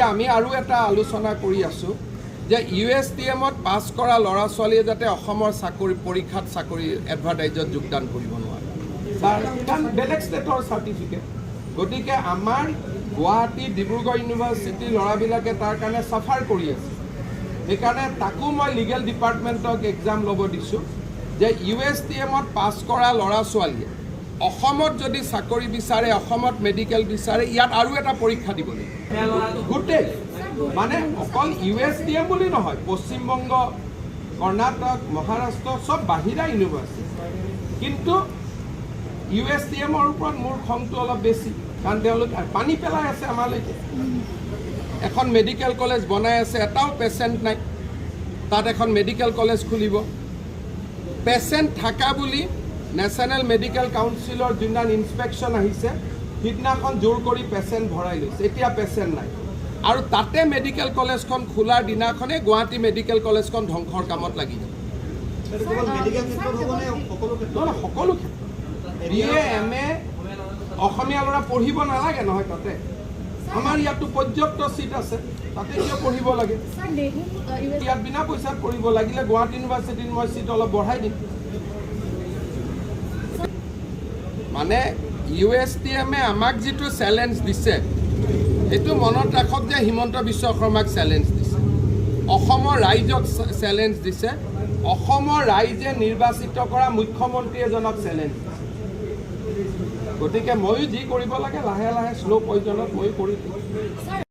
আমি আৰু এটা আলোচনা কৰি আছোঁ যে ইউ এছ টি এমত পাছ কৰা ল'ৰা ছোৱালীয়ে যাতে অসমৰ চাকৰি, পৰীক্ষাত চাকৰি এডভাৰটাইজত যোগদান কৰিব নোৱাৰে। বেলেগ ষ্টেটৰ চাৰ্টিফিকেট। গতিকে আমাৰ গুৱাহাটী, ডিব্ৰুগড় ইউনিভাৰ্চিটিৰ ল'ৰাবিলাকে তাৰ কাৰণে চাফাৰ কৰি আছে। সেইকাৰণে তাকো মই লিগেল ডিপাৰ্টমেণ্টক এক্সাম ল'ব দিছোঁ যে ইউ এছ টি এমত পাছ কৰা ল'ৰা ছোৱালীয়ে অসমত যদি চাকৰি বিচাৰে অসমত মেডিকেল বিচাৰে ইয়াত আৰু এটা পৰীক্ষা দিব লাগিব গোটেই মানে অকল ইউ এছ ডি এম বুলি নহয় পশ্চিমবংগ কৰ্ণাটক মহাৰাষ্ট্ৰ চব বাহিৰা ইউনিভাৰ্চিটি কিন্তু ইউ এছ ডি এমৰ ওপৰত মোৰ খংটো অলপ বেছি কাৰণ তেওঁলোকে পানী পেলাই আছে আমালৈকে। এখন মেডিকেল কলেজ বনাই আছে এটাও পেচেণ্ট নাই। তাত এখন মেডিকেল কলেজ খুলিব। পেচেণ্ট থাকা বুলি নেশ্যনেল মেডিকেল কাউন্সিলৰ যোনদিনা ইনস্পেকশ্যন আহিছে সিদিনাখন জোৰ কৰি পেচেণ্ট ভৰাই লৈছে। এতিয়া পেচেণ্ট নাই। আৰু তাতে মেডিকেল কলেজখন খোলাৰ দিনাখনেই গুৱাহাটী মেডিকেল কলেজখন ধ্বংসৰ কামত লাগি যাব। সকলো ক্ষেত্ৰত? B A M A Assamese ল'ৰা পঢ়িব নালাগে নহয় তাতে। আমাৰ ইয়াতো পৰ্যাপ্ত চিট আছে তাতে কিয় পঢ়িব লাগে? স্যার ইয়াত বিনা পইচাত পঢ়িব লাগিলে গুৱাহাটী ইউনিভাৰ্চিটিত মই চিট অলপ বঢ়াই দিম। মানে ইউ এছ টি এমে আমাক যিটো চেলেঞ্জ দিছে সেইটো মনত ৰাখক যে হিমন্ত বিশ্ব শৰ্মাক চেলেঞ্জ দিছে। অসমৰ ৰাইজক চেলেঞ্জ দিছে। অসমৰ ৰাইজে নিৰ্বাচিত কৰা মুখ্যমন্ত্ৰী এজনক চেলেঞ্জ দিছে। গতিকে ময়ো যি কৰিব লাগে লাহে লাহে শ্ল' পয়জনত ময়ো কৰি দিম।